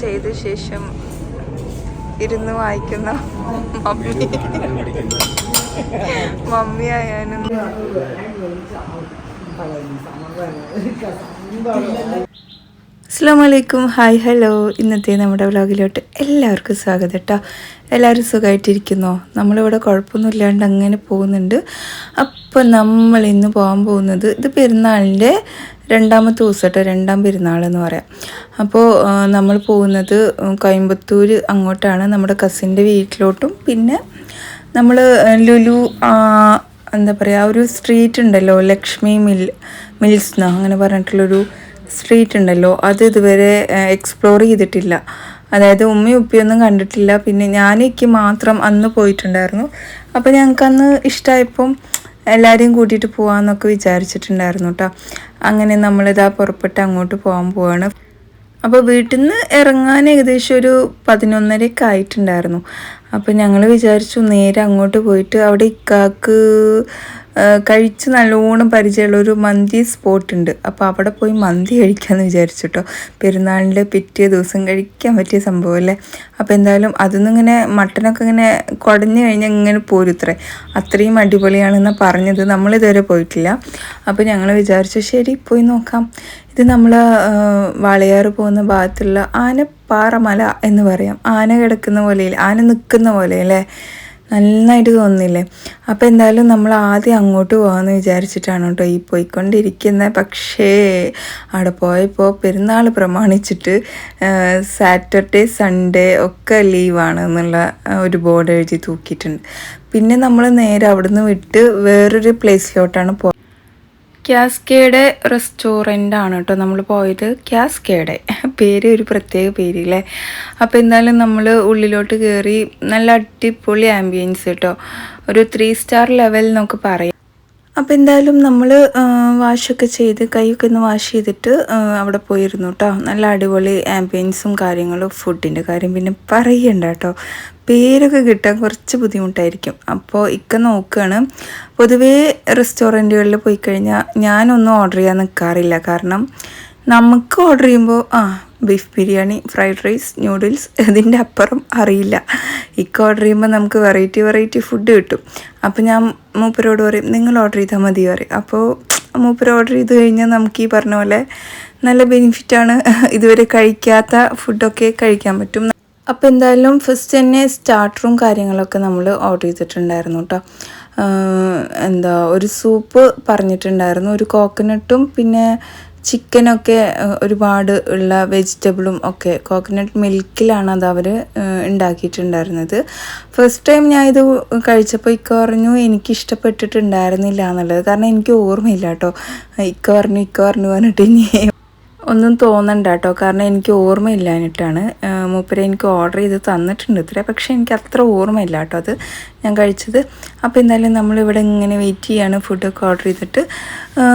ചെയ്ത ശേഷം ഇരുന്ന് വായിക്കുന്ന മമ്മി. മമ്മി ആയാലും അസ്സാം വലൈക്കും ഹായ് ഹലോ. ഇന്നത്തെ നമ്മുടെ വ്ലോഗിലോട്ട് എല്ലാവർക്കും സ്വാഗതം കേട്ടോ എല്ലാവരും സുഖമായിട്ടിരിക്കുന്നോ നമ്മളിവിടെ കുഴപ്പമൊന്നുമില്ലാണ്ട് അങ്ങനെ പോകുന്നുണ്ട്. അപ്പോൾ നമ്മൾ ഇന്ന് പോകാൻ പോകുന്നത് ഇത് പെരുന്നാളിന്റെ രണ്ടാമത്തെ ദിവസം കേട്ടോ രണ്ടാം പെരുന്നാൾ എന്ന് പറയാം. അപ്പോൾ നമ്മൾ പോകുന്നത് കോയമ്പത്തൂർ അങ്ങോട്ടാണ്. നമ്മുടെ കസിന്റെ വീട്ടിലോട്ടും. പിന്നെ നമ്മൾ ലുലു എന്താ പറയുക ഒരു സ്ട്രീറ്റ് ഉണ്ടല്ലോ ലക്ഷ്മി മിൽ മിൽസ് എന്നോ അങ്ങനെ പറഞ്ഞിട്ടുള്ളൊരു സ്ട്രീറ്റ് ഉണ്ടല്ലോ അത് ഇതുവരെ എക്സ്പ്ലോർ ചെയ്തിട്ടില്ല. അതായത് ഉമ്മയും ഉപ്പിയൊന്നും കണ്ടിട്ടില്ല. പിന്നെ ഞാനേക്ക് മാത്രം അന്ന് പോയിട്ടുണ്ടായിരുന്നു. അപ്പോൾ ഞങ്ങൾക്ക് അന്ന് ഇഷ്ടമായപ്പം എല്ലാവരെയും കൂട്ടിയിട്ട് പോകാമെന്നൊക്കെ വിചാരിച്ചിട്ടുണ്ടായിരുന്നു കേട്ടോ അങ്ങനെ നമ്മളിതാ പുറപ്പെട്ട് അങ്ങോട്ട് പോകാൻ പോവാണ്. അപ്പോൾ വീട്ടിൽ നിന്ന് ഇറങ്ങാൻ ഏകദേശം ഒരു പതിനൊന്നരയൊക്കെ ആയിട്ടുണ്ടായിരുന്നു. അപ്പോൾ ഞങ്ങൾ വിചാരിച്ചു നേരെ അങ്ങോട്ട് പോയിട്ട് അവിടെ ഇക്കാക്ക് കഴിച്ച് നല്ലോണം പരിചയമുള്ള ഒരു മന്തി സ്പോട്ട് ഉണ്ട്. അപ്പോൾ അവിടെ പോയി മന്തി കഴിക്കാമെന്ന് വിചാരിച്ചു കേട്ടോ പെരുന്നാളിന്റെ പിറ്റേ ദിവസം കഴിക്കാൻ പറ്റിയ സംഭവം അല്ലേ? അപ്പോൾ എന്തായാലും അതൊന്നും ഇങ്ങനെ മട്ടനൊക്കെ ഇങ്ങനെ കുടഞ്ഞു കഴിഞ്ഞാൽ ഇങ്ങനെ പോരുത്രേ അത്രയും അടിപൊളിയാണെന്ന് പറഞ്ഞത്. നമ്മളിതുവരെ പോയിട്ടില്ല. അപ്പോൾ ഞങ്ങൾ വിചാരിച്ചു ശരി പോയി നോക്കാം. ഇത് നമ്മൾ വാളയാർ പോകുന്ന ഭാഗത്തുള്ള ആനപ്പാറമല എന്ന് പറയാം. ആന കിടക്കുന്ന പോലെ ആന നിൽക്കുന്ന പോലെ അല്ലേ നന്നായിട്ട് തോന്നുന്നില്ലേ? അപ്പോൾ എന്തായാലും നമ്മൾ ആദ്യം അങ്ങോട്ട് പോകാമെന്ന് വിചാരിച്ചിട്ടാണ് കേട്ടോ ഈ പോയിക്കൊണ്ടിരിക്കുന്നത് പക്ഷേ അവിടെ പോയപ്പോൾ പെരുന്നാൾ പ്രമാണിച്ചിട്ട് സാറ്റർഡേ സൺഡേ ഒക്കെ ലീവാണ് എന്നുള്ള ഒരു ബോർഡ് എഴുതി തൂക്കിയിട്ടുണ്ട്. പിന്നെ നമ്മൾ നേരെ അവിടുന്ന് വിട്ട് വേറൊരു പ്ലേസിലോട്ടാണ് പോ ക്യാസ്കേഡ് റെസ്റ്റോറന്റ് ആണ് കേട്ടോ നമ്മൾ പോയത്. ക്യാസ്കേഡ് പേര് ഒരു പ്രത്യേക പേരില്ലേ? അപ്പോൾ എന്തായാലും നമ്മൾ ഉള്ളിലോട്ട് കയറി നല്ല അടിപൊളി ആംബിയൻസ് കേട്ടോ. ഒരു ത്രീ സ്റ്റാർ ലെവൽ എന്നൊക്കെ പറയാം. അപ്പോൾ എന്തായാലും നമ്മൾ വാഷൊക്കെ ചെയ്ത് കൈയൊക്കെ ഒന്ന് വാഷ് ചെയ്തിട്ട് അവിടെ പോയിരുന്നു കേട്ടോ നല്ല അടിപൊളി ആംബിയൻസും കാര്യങ്ങളും ഫുഡിന്റെ കാര്യം പിന്നെ പറയണ്ട കേട്ടോ പേരൊക്കെ കിട്ടാൻ കുറച്ച് ബുദ്ധിമുട്ടായിരിക്കും. അപ്പോൾ ഇക്ക നോക്കുകയാണ് പൊതുവേ റെസ്റ്റോറന്റുകളിൽ പോയി കഴിഞ്ഞാൽ ഞാനൊന്നും ഓർഡർ ചെയ്യാൻ നിൽക്കാറില്ല കാരണം നമുക്ക് ഓർഡർ ചെയ്യുമ്പോൾ ആ beef biryani fried rice noodles ഇതിന്റെ അപ്പുറം അറിയില്ല. ഇക്ക ഓർഡർ ചെയ്യുമ്പോൾ നമുക്ക് വെറൈറ്റി വെറൈറ്റി ഫുഡ് കിട്ടും. അപ്പോൾ ഞാൻ മൂപ്പരോട് പറയും നിങ്ങൾ ഓർഡർ ചെയ്താൽ മതി പറയും. അപ്പോൾ മൂപ്പർ ഓർഡർ ചെയ്ത് കഴിഞ്ഞാൽ നമുക്ക് ഈ പറഞ്ഞ പോലെ നല്ല ബെനിഫിറ്റാണ് ഇതുവരെ കഴിക്കാത്ത ഫുഡൊക്കെ കഴിക്കാൻ പറ്റും. അപ്പോൾ എന്തായാലും ഫസ്റ്റ് തന്നെ സ്റ്റാർട്ടറും കാര്യങ്ങളൊക്കെ നമ്മൾ ഓർഡർ ചെയ്തിട്ടുണ്ടായിരുന്നു കേട്ടോ എന്താ ഒരു സൂപ്പ് പറഞ്ഞിട്ടുണ്ടായിരുന്നു ഒരു കോക്കനട്ടും പിന്നെ ചിക്കനൊക്കെ ഒരുപാട് ഉള്ള വെജിറ്റബിളും ഒക്കെ കോക്കനട്ട് മിൽക്കിലാണ് അത് അവർ ഉണ്ടാക്കിയിട്ടുണ്ടായിരുന്നത്. ഫസ്റ്റ് ടൈം ഞാൻ ഇത് കഴിച്ചപ്പോൾ ഇക്ക പറഞ്ഞു എനിക്ക് ഇഷ്ടപ്പെട്ടിട്ടുണ്ടായിരുന്നില്ല എന്നുള്ളത്. കാരണം എനിക്ക് ഓർമ്മയില്ല കേട്ടോ ഇക്ക പറഞ്ഞു ഇക്ക പറഞ്ഞു പറഞ്ഞിട്ട് ഇനി ഒന്നും തോന്നണ്ട കേട്ടോ കാരണം എനിക്ക് ഓർമ്മയില്ലാഞ്ഞിട്ടാണ്. മൂപ്പര് എനിക്ക് ഓർഡർ ചെയ്ത് തന്നിട്ടുണ്ട് ഇത്ര പക്ഷേ എനിക്ക് അത്ര ഓർമ്മയില്ല കേട്ടോ അത് ഞാൻ കഴിച്ചത്. അപ്പോൾ എന്തായാലും നമ്മളിവിടെ ഇങ്ങനെ വെയിറ്റ് ചെയ്യാണ് ഫുഡൊക്കെ ഓർഡർ ചെയ്തിട്ട്.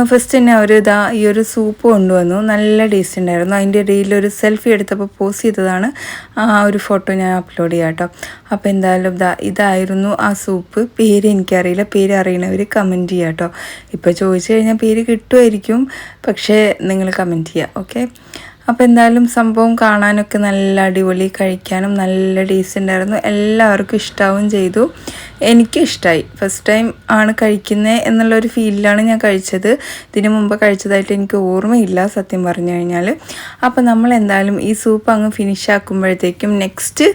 ഫസ്റ്റ് തന്നെ അവർ ഇതാ ഈ ഒരു സൂപ്പ് കൊണ്ടുവന്നു. നല്ല ടേസ്റ്റ് ഉണ്ടായിരുന്നു. അതിന്റെ ഇടയിൽ ഒരു സെൽഫി എടുത്തപ്പോൾ പോസ്റ്റ് ചെയ്തതാണ്. ആ ഒരു ഫോട്ടോ ഞാൻ അപ്ലോഡ് ചെയ്യാം കേട്ടോ അപ്പോൾ എന്തായാലും ഇതാ ഇതായിരുന്നു ആ സൂപ്പ് പേര് എനിക്കറിയില്ല. പേര് അറിയണവർ കമന്റ് ചെയ്യാം കേട്ടോ ഇപ്പോൾ ചോദിച്ചു കഴിഞ്ഞാൽ പേര് കിട്ടുമായിരിക്കും. പക്ഷേ നിങ്ങൾ കമന്റ് ചെയ്യുക ഓക്കെ. അപ്പോൾ എന്തായാലും സംഭവം കാണാനൊക്കെ നല്ല അടിപൊളി കഴിക്കാനും നല്ല ടേസ്റ്റ് ഉണ്ടായിരുന്നു എല്ലാവർക്കും ഇഷ്ടാവും ചെയ്തു. എനിക്ക് ഇഷ്ടമായി ഫസ്റ്റ് ടൈം ആണ് കഴിക്കുന്നത് എന്നുള്ളൊരു ഫീലിലാണ് ഞാൻ കഴിച്ചത്. ഇതിനു മുമ്പ് കഴിച്ചതായിട്ട് എനിക്ക് ഓർമ്മയില്ല സത്യം പറഞ്ഞു കഴിഞ്ഞാൽ അപ്പോൾ നമ്മൾ എന്തായാലും ഈ സൂപ്പ് അങ്ങ് ഫിനിഷ് ആക്കുമ്പോഴത്തേക്കും നെക്സ്റ്റ്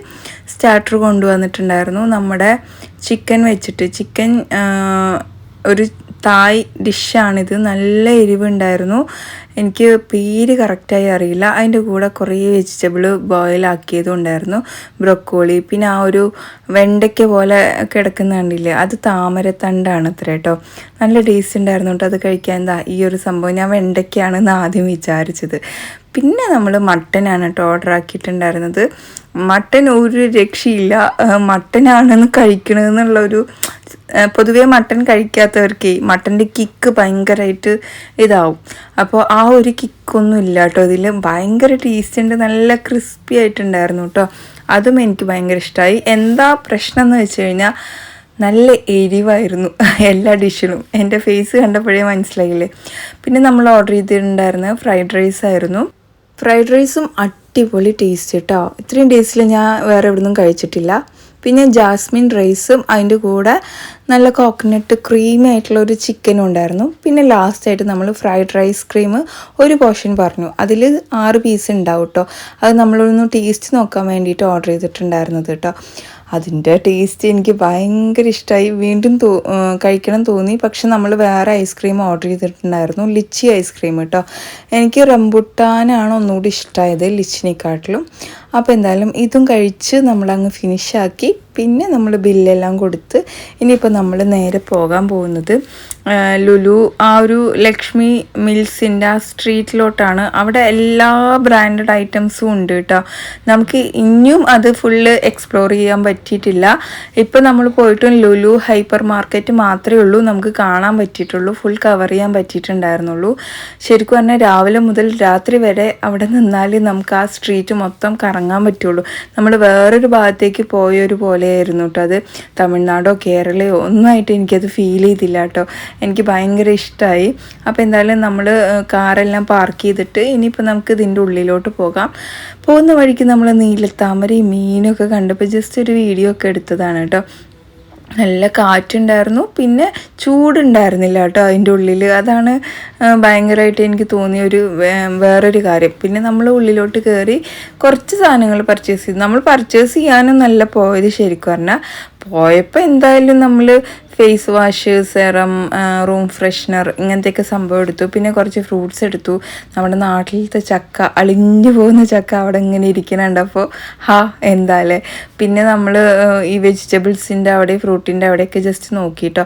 സ്റ്റാർട്ടർ കൊണ്ടുവന്നിട്ടുണ്ടായിരുന്നു നമ്മുടെ ചിക്കൻ വെച്ചിട്ട്. ചിക്കൻ ഒരു തായ് ഡിഷാണിത്. നല്ല എരിവുണ്ടായിരുന്നു. എനിക്ക് പേര് കറക്റ്റായി അറിയില്ല. അതിന്റെ കൂടെ കുറേ വെജിറ്റബിൾ ബോയിൽ ആക്കിയതും ഉണ്ടായിരുന്നു. ബ്രൊക്കോളി. പിന്നെ ആ ഒരു വെണ്ടയ്ക്ക പോലെ കിടക്കുന്ന കണ്ടില്ലേ? അത് താമരത്തണ്ടാണ് അത്ര കേട്ടോ. നല്ല ടേസ്റ്റ് ഉണ്ടായിരുന്നു കേട്ടോ അത് കഴിക്കാൻ. എന്താ ഈ ഒരു സംഭവം ഞാൻ വെണ്ടയ്ക്കാണെന്ന് ആദ്യം വിചാരിച്ചത്. പിന്നെ നമ്മൾ മട്ടനാണ് കേട്ടോ ഓർഡർ ആക്കിയിട്ടുണ്ടായിരുന്നത്. മട്ടൻ ഒരു രക്ഷയില്ല. മട്ടനാണെന്ന് കഴിക്കണമെന്നുള്ള ഒരു പൊതുവേ മട്ടൺ കഴിക്കാത്തവർക്ക് മട്ടന്റെ കിക്ക് ഭയങ്കരമായിട്ട് ഇതാവും. അപ്പോൾ ആ ഒരു കിക്കൊന്നും ഇല്ല കേട്ടോ. ഇതിൽ ഭയങ്കര ടേസ്റ്റ് ഉണ്ട്. നല്ല ക്രിസ്പി ആയിട്ടുണ്ടായിരുന്നു കേട്ടോ. അതും എനിക്ക് ഭയങ്കര ഇഷ്ടമായി എന്താ പ്രശ്നം എന്ന് വെച്ച് കഴിഞ്ഞാൽ നല്ല എരിവായിരുന്നു എല്ലാ ഡിഷിലും. എന്റെ ഫേസ് കണ്ടപ്പോഴേ മനസ്സിലായില്ലേ? പിന്നെ നമ്മൾ ഓർഡർ ചെയ്തിട്ടുണ്ടായിരുന്നത് ഫ്രൈഡ് റൈസ് ആയിരുന്നു. ഫ്രൈഡ് റൈസും അടിപൊളി ടേസ്റ്റ് കേട്ടോ ഇത്രയും ടേസ്റ്റിൽ ഞാൻ വേറെ എവിടെ നിന്നും കഴിച്ചിട്ടില്ല. പിന്നെ ജാസ്മിൻ റൈസും അതിന്റെ കൂടെ നല്ല കോക്കനട്ട് ക്രീമി ആയിട്ടുള്ള ഒരു ചിക്കനും ഉണ്ടായിരുന്നു. പിന്നെ ലാസ്റ്റായിട്ട് നമ്മൾ ഫ്രൈഡ് റൈസ് ക്രീം ഒരു പോർഷൻ പറഞ്ഞു. അതിൽ ആറ് പീസ് ഉണ്ടാവും കേട്ടോ അത് നമ്മളൊന്ന് ടേസ്റ്റ് നോക്കാൻ വേണ്ടിയിട്ട് ഓർഡർ ചെയ്തിട്ടുണ്ടായിരുന്നത് കേട്ടോ അതിന്റെ ടേസ്റ്റ് എനിക്ക് ഭയങ്കര ഇഷ്ടമായി വീണ്ടും തോ കഴിക്കണം തോന്നി. പക്ഷെ നമ്മൾ വേറെ ഐസ്ക്രീം ഓർഡർ ചെയ്തിട്ടുണ്ടായിരുന്നു. ലിച്ചി ഐസ്ക്രീം കേട്ടോ എനിക്ക് റംബുട്ടാനാണ് ഒന്നുകൂടി ഇഷ്ടമായത് ലിച്ചിനെക്കാട്ടിലും. അപ്പോൾ എന്തായാലും ഇതും കഴിച്ച് നമ്മളങ്ങ് ഫിനിഷാക്കി പിന്നെ നമ്മൾ ബില്ലെല്ലാം കൊടുത്ത് ഇനിയിപ്പോൾ നമ്മൾ നേരെ പോകാൻ പോകുന്നത് ലുലു ആ ഒരു ലക്ഷ്മി മിൽസിന്റെ ആ സ്ട്രീറ്റിലോട്ടാണ്. അവിടെ എല്ലാ ബ്രാൻഡഡ് ഐറ്റംസും ഉണ്ട് കേട്ടോ. നമുക്ക് ഇനിയും അത് ഫുള്ള് എക്സ്പ്ലോർ ചെയ്യാൻ പറ്റിയിട്ടില്ല. ഇപ്പോൾ നമ്മൾ പോയിട്ടും ലുലു ഹൈപ്പർ മാർക്കറ്റ് മാത്രമേ ഉള്ളൂ. നമുക്ക് കാണാൻ പറ്റിയിട്ടുള്ളൂ. ഫുൾ കവർ ചെയ്യാൻ പറ്റിയിട്ടുണ്ടായിരുന്നുള്ളൂ. ശരിക്കും പറഞ്ഞാൽ രാവിലെ മുതൽ രാത്രി വരെ അവിടെ നിന്നാൽ നമുക്ക് ആ സ്ട്രീറ്റ് മൊത്തം കറങ്ങാൻ പറ്റുള്ളൂ. നമ്മൾ വേറൊരു ഭാഗത്തേക്ക് പോയൊരു പോലെയായിരുന്നു കേട്ടോ അത്. തമിഴ്നാടോ കേരളയോ ഒന്നുമായിട്ട് എനിക്കത് ഫീൽ ചെയ്തില്ല കേട്ടോ എനിക്ക് ഭയങ്കര ഇഷ്ടമായി അപ്പോൾ എന്തായാലും നമ്മൾ കാറെല്ലാം പാർക്ക് ചെയ്തിട്ട് ഇനിയിപ്പോൾ നമുക്ക് ഇതിന്റെ ഉള്ളിലോട്ട് പോകാം. പോകുന്ന വഴിക്ക് നമ്മൾ നീലത്താമരയും മീനൊക്കെ കണ്ടപ്പോൾ ജസ്റ്റ് ഒരു വീഡിയോ ഒക്കെ എടുത്തതാണ് കേട്ടോ നല്ല കാറ്റുണ്ടായിരുന്നു. പിന്നെ ചൂടുണ്ടായിരുന്നില്ല കേട്ടോ അതിന്റെ ഉള്ളിൽ അതാണ് ഭയങ്കരമായിട്ട് എനിക്ക് തോന്നിയ ഒരു വേറൊരു കാര്യം. പിന്നെ നമ്മൾ ഉള്ളിലോട്ട് കയറി കുറച്ച് സാധനങ്ങൾ പർച്ചേസ് ചെയ്തു. നമ്മൾ പർച്ചേസ് ചെയ്യാനും നല്ല പോയത് ശരിക്കും പറഞ്ഞാൽ പോയപ്പോൾ എന്തായാലും നമ്മൾ face wash serum room freshener ഇങ്ങനത്തെയൊക്കെ സംഭവം എടുത്തു. പിന്നെ കുറച്ച് ഫ്രൂട്ട്സ് എടുത്തു. നമ്മുടെ നാട്ടിലത്തെ ചക്ക അളിഞ്ഞു പോകുന്ന ചക്ക അവിടെ ഇങ്ങനെ ഇരിക്കുന്നുണ്ട്. അപ്പോൾ ഹാ എന്താല്ലേ? പിന്നെ നമ്മൾ ഈ വെജിറ്റബിൾസിന്റെ അവിടെ ഫ്രൂട്ടിന്റെ അവിടെയൊക്കെ ജസ്റ്റ് നോക്കിയിട്ടോ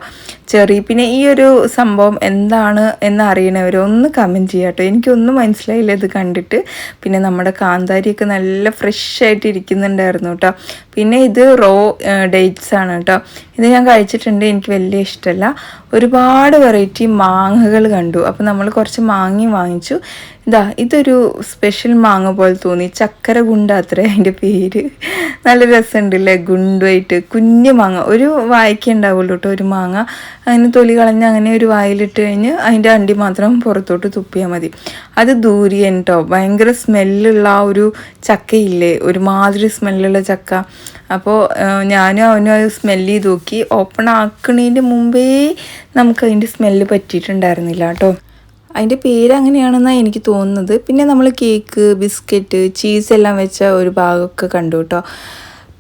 ചെറിയ പിന്നെ ഈ ഒരു സംഭവം എന്താണ് എന്ന് അറിയണവർ ഒന്ന് കമന്റ് ചെയ്യാം കേട്ടോ എനിക്കൊന്നും മനസ്സിലായില്ല ഇത് കണ്ടിട്ട്. പിന്നെ നമ്മുടെ കാന്താരിയൊക്കെ നല്ല ഫ്രഷ് ആയിട്ട് ഇരിക്കുന്നുണ്ടായിരുന്നു കേട്ടോ പിന്നെ ഇത് റോ ഡേറ്റ്സ് ആണ് കേട്ടോ. ഇത് ഞാൻ കഴിച്ചിട്ടുണ്ട് എനിക്ക് വലിയ ഇഷ്ടമല്ല ഒരുപാട് വെറൈറ്റി മാങ്ങകൾ കണ്ടു. അപ്പോൾ നമ്മൾ കുറച്ച് മാങ്ങി വാങ്ങിച്ചു. ഇതാ ഇതൊരു സ്പെഷ്യൽ മാങ്ങ പോലെ തോന്നി. ചക്കര ഗുണ്ട അത്ര അതിന്റെ പേര്. നല്ല രസമുണ്ടല്ലേ ഗുണ്ടുമായിട്ട് കുഞ്ഞു മാങ്ങ. ഒരു വായിക്ക ഉണ്ടാവുള്ളൂ കേട്ടോ ഒരു മാങ്ങ. അതിന് തൊലി കളഞ്ഞ് അങ്ങനെ ഒരു വായിലിട്ട് കഴിഞ്ഞ് അതിന്റെ അണ്ടി മാത്രം പുറത്തോട്ട് തുപ്പിയാൽ മതി. അത് ദൂരിയൻ കേട്ടോ ഭയങ്കര സ്മെല്ലുള്ള ആ ഒരു ചക്കയില്ലേ? ഒരുമാതിരി സ്മെല്ലുള്ള ചക്ക. അപ്പോൾ ഞാനും അവനും അത് സ്മെല്ല് ചെയ്ത് നോക്കി. ഓപ്പൺ ആക്കണതിന്റെ മുമ്പേ നമുക്ക് അതിന്റെ സ്മെല്ല് പറ്റിയിട്ടുണ്ടായിരുന്നില്ല കേട്ടോ അതിന്റെ പേര് അങ്ങനെയാണെന്നാണ് എനിക്ക് തോന്നുന്നത്. പിന്നെ നമ്മൾ കേക്ക് ബിസ്ക്കറ്റ് ചീസ് എല്ലാം വെച്ച ഒരു ഭാഗമൊക്കെ കണ്ടു കേട്ടോ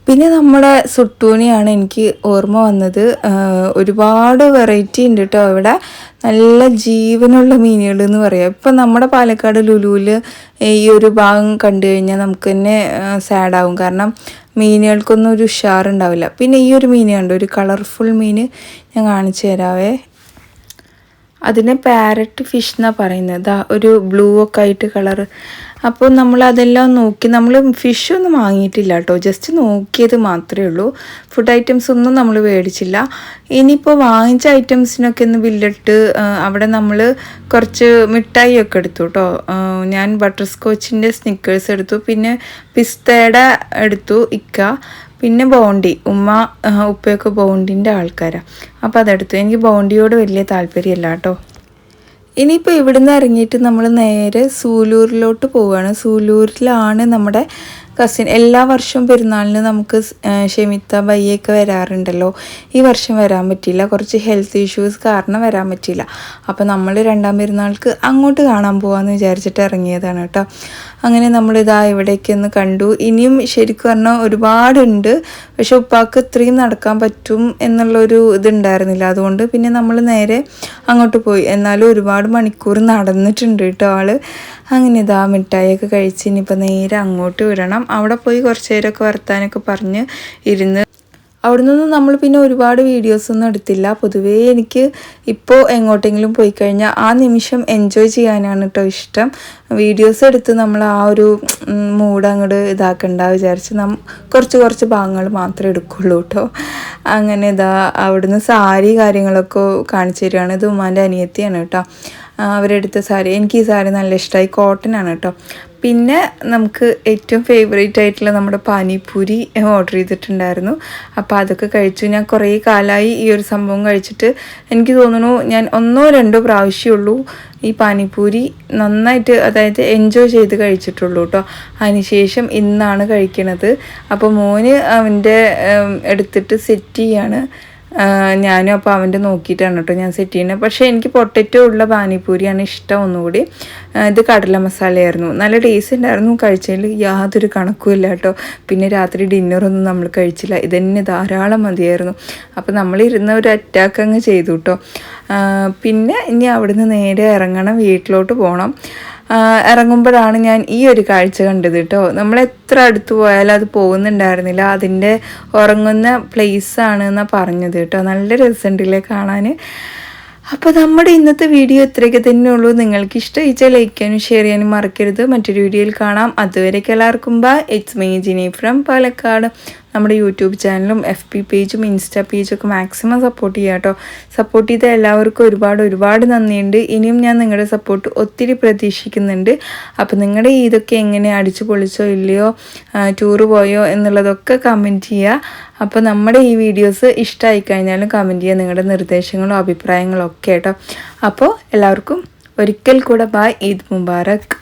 പിന്നെ നമ്മുടെ സുട്ടൂണിയാണ് എനിക്ക് ഓർമ്മ വന്നത്. ഒരുപാട് വെറൈറ്റി ഉണ്ട് കേട്ടോ ഇവിടെ നല്ല ജീവനുള്ള മീനുകൾ എന്ന് പറയാം. ഇപ്പം നമ്മുടെ പാലക്കാട് ലുലുവിൽ ഈ ഒരു ഭാഗം കണ്ടു കഴിഞ്ഞാൽ നമുക്ക് തന്നെ സാഡാവും കാരണം മീനുകൾക്കൊന്നും ഒരു ഉഷാറുണ്ടാവില്ല. പിന്നെ ഈ ഒരു മീൻ കണ്ടോ? ഒരു കളർഫുൾ മീൻ ഞാൻ കാണിച്ചു തരാവേ. അതിനെ പാരറ്റ് ഫിഷ് എന്നാണ് പറയുന്നത്. ഒരു ബ്ലൂ ഒക്കെ ആയിട്ട് കളറ് അപ്പോൾ നമ്മൾ അതെല്ലാം നോക്കി നമ്മൾ ഫിഷ് ഒന്നും വാങ്ങിയിട്ടില്ല കേട്ടോ. ജസ്റ്റ് നോക്കിയത് മാത്രമേ ഉള്ളൂ. ഫുഡ് ഐറ്റംസ് ഒന്നും നമ്മൾ മേടിച്ചില്ല. ഇനിയിപ്പോൾ വാങ്ങിച്ച ഐറ്റംസിനൊക്കെ ഒന്ന് ബില്ലിട്ട് അവിടെ നമ്മൾ കുറച്ച് മിഠായി ഒക്കെ എടുത്തു കേട്ടോ. ഞാൻ ബട്ടർ സ്കോച്ചിന്റെ സ്നിക്കേഴ്സ് എടുത്തു. പിന്നെ പിസ്തയുടെ എടുത്തു ഇക്ക. പിന്നെ ബോണ്ടി ഉമ്മ ഉപ്പയൊക്കെ ബോണ്ടിന്റെ ആൾക്കാരാണ് അപ്പോൾ അതെടുത്തു. എനിക്ക് ബോണ്ടിയോട് വലിയ താല്പര്യമല്ല കേട്ടോ. ഇനിയിപ്പോൾ ഇവിടുന്ന് ഇറങ്ങിയിട്ട് നമ്മൾ നേരെ സൂലൂരിലോട്ട് പോവുകയാണ്. സൂലൂരിലാണ് നമ്മുടെ കസിൻ എല്ലാ വർഷവും പെരുന്നാളിന് നമുക്ക് ഷെമിത്ത ബയ്യൊക്കെ വരാറുണ്ടല്ലോ. ഈ വർഷം വരാൻ പറ്റിയില്ല. കുറച്ച് ഹെൽത്ത് ഇഷ്യൂസ് കാരണം വരാൻ പറ്റിയില്ല. അപ്പോൾ നമ്മൾ രണ്ടാം പെരുന്നാൾക്ക് അങ്ങോട്ട് കാണാൻ പോകാമെന്ന് വിചാരിച്ചിട്ട് ഇറങ്ങിയതാണ് കേട്ടോ. അങ്ങനെ നമ്മളിതാ ഇവിടേക്ക് ഒന്ന് കണ്ടു. ഇനിയും ശരിക്കും പറഞ്ഞാൽ ഒരുപാടുണ്ട്. പക്ഷെ ഉപ്പാക്ക് ഇത്രയും നടക്കാൻ പറ്റും എന്നുള്ളൊരു ഇതുണ്ടായിരുന്നില്ല. അതുകൊണ്ട് പിന്നെ നമ്മൾ നേരെ അങ്ങോട്ട് പോയി. എന്നാലും ഒരുപാട് മണിക്കൂർ നടന്നിട്ടുണ്ട് കേട്ടോ ആൾ. അങ്ങനെ ഇതാ മിഠായിയൊക്കെ കഴിച്ച് ഇനിയിപ്പോൾ നേരെ അങ്ങോട്ട് വിടണം. അവിടെ പോയി കുറച്ച് നേരമൊക്കെ വർത്താനൊക്കെ പറഞ്ഞ് ഇരുന്ന്. അവിടെ നിന്നും നമ്മൾ പിന്നെ ഒരുപാട് വീഡിയോസൊന്നും എടുത്തില്ല. പൊതുവേ എനിക്ക് ഇപ്പോൾ എങ്ങോട്ടെങ്കിലും പോയി കഴിഞ്ഞാൽ ആ നിമിഷം എൻജോയ് ചെയ്യാനാണ് കേട്ടോ ഇഷ്ടം. വീഡിയോസ് എടുത്ത് നമ്മൾ ആ ഒരു മൂഡ് അങ്ങോട്ട് ഇതാക്കണ്ട വിചാരിച്ച് നം കുറച്ച് കുറച്ച് ഭാഗങ്ങൾ മാത്രമേ എടുക്കുള്ളൂ കേട്ടോ അങ്ങനെ ഇതാ അവിടുന്ന് സാരി കാര്യങ്ങളൊക്കെ കാണിച്ചു തരികയാണ്. ഇത് ഉമ്മാന്റെ അനിയത്തിയാണ് കേട്ടോ അവരെടുത്ത സാരി. എനിക്ക് ഈ സാരി നല്ല ഇഷ്ടമായി. കോട്ടൺ ആണ് കേട്ടോ പിന്നെ നമുക്ക് ഏറ്റവും ഫേവറേറ്റ് ആയിട്ടുള്ള നമ്മുടെ പാനിപ്പൂരി ഓർഡർ ചെയ്തിട്ടുണ്ടായിരുന്നു. അപ്പോൾ അതൊക്കെ കഴിച്ചു. ഞാൻ കുറേ കാലമായി ഈ ഒരു സംഭവം കഴിച്ചിട്ട് എനിക്ക് തോന്നുന്നു ഞാൻ ഒന്നോ രണ്ടോ പ്രാവശ്യമുള്ളൂ ഈ പാനിപ്പൂരി നന്നായിട്ട് അതായത് എൻജോയ് ചെയ്ത് കഴിച്ചിട്ടുള്ളൂ കേട്ടോ അതിനുശേഷം ഇന്നാണ് കഴിക്കണത്. അപ്പോൾ മോന് അവന്റെ എടുത്തിട്ട് സെറ്റ് ചെയ്യാണ്. ഞാനും അപ്പോൾ അവന്റെ നോക്കിയിട്ടാണ് കേട്ടോ ഞാൻ സെറ്റ് ചെയ്യുന്നത് പക്ഷേ എനിക്ക് പൊട്ടറ്റോ ഉള്ള പാനിപ്പൂരിയാണ് ഇഷ്ടം ഒന്നുകൂടി. ഇത് കടല മസാലയായിരുന്നു. നല്ല ടേസ്റ്റ് ഉണ്ടായിരുന്നു കഴിച്ചതിൽ യാതൊരു കണക്കുമില്ല കേട്ടോ പിന്നെ രാത്രി ഡിന്നറൊന്നും നമ്മൾ കഴിച്ചില്ല. ഇതന്നെ ധാരാളം മതിയായിരുന്നു. അപ്പോൾ നമ്മളിരുന്ന ഒരു അറ്റാക്ക് അങ്ങ് ചെയ്തു കേട്ടോ പിന്നെ ഇനി അവിടുന്ന് നേരെ ഇറങ്ങണം. വീട്ടിലോട്ട് പോകണം ഇറങ്ങുമ്പോഴാണ് ഞാൻ ഈ ഒരു കാഴ്ച കണ്ടത് കേട്ടോ നമ്മൾ എത്ര അടുത്ത് പോയാലും അത് പോകുന്നുണ്ടായിരുന്നില്ല. അതിന്റെ ഉറങ്ങുന്ന പ്ലേസ് ആണ് എന്നാണ് പറഞ്ഞത് കേട്ടോ നല്ല രസമുണ്ടല്ലേ കാണാൻ. അപ്പോൾ നമ്മുടെ ഇന്നത്തെ വീഡിയോ ഇത്രയൊക്കെ തന്നെ ഉള്ളൂ. നിങ്ങൾക്ക് ഇഷ്ടമായിച്ചാൽ ലൈക്ക് ചെയ്യാനും ഷെയർ ചെയ്യാനും മറക്കരുത്. മറ്റൊരു വീഡിയോയിൽ കാണാം. അതുവരെയൊക്കെ എല്ലാവർക്കും bye it's me Jini from Palakkad. നമ്മുടെ യൂട്യൂബ് ചാനലും എഫ് പി പേജും ഇൻസ്റ്റാ പേജും ഒക്കെ മാക്സിമം സപ്പോർട്ട് ചെയ്യാം കേട്ടോ. സപ്പോർട്ട് ചെയ്ത എല്ലാവർക്കും ഒരുപാട് ഒരുപാട് നന്ദിയുണ്ട്. ഇനിയും ഞാൻ നിങ്ങളുടെ സപ്പോർട്ട് ഒത്തിരി പ്രതീക്ഷിക്കുന്നുണ്ട്. അപ്പോൾ നിങ്ങളുടെ ഇതൊക്കെ എങ്ങനെ അടിച്ചു പൊളിച്ചോ ഇല്ലയോ ടൂറ് പോയോ എന്നുള്ളതൊക്കെ കമന്റ് ചെയ്യുക അപ്പോൾ നമ്മുടെ ഈ വീഡിയോസ് ഇഷ്ടമായി കഴിഞ്ഞാലും കമന്റ് ചെയ്യുക നിങ്ങളുടെ നിർദ്ദേശങ്ങളും അഭിപ്രായങ്ങളും ഒക്കെ കേട്ടോ. അപ്പോൾ എല്ലാവർക്കും ഒരിക്കൽ കൂടെ ബായ് ഈദ് മുബാറക്.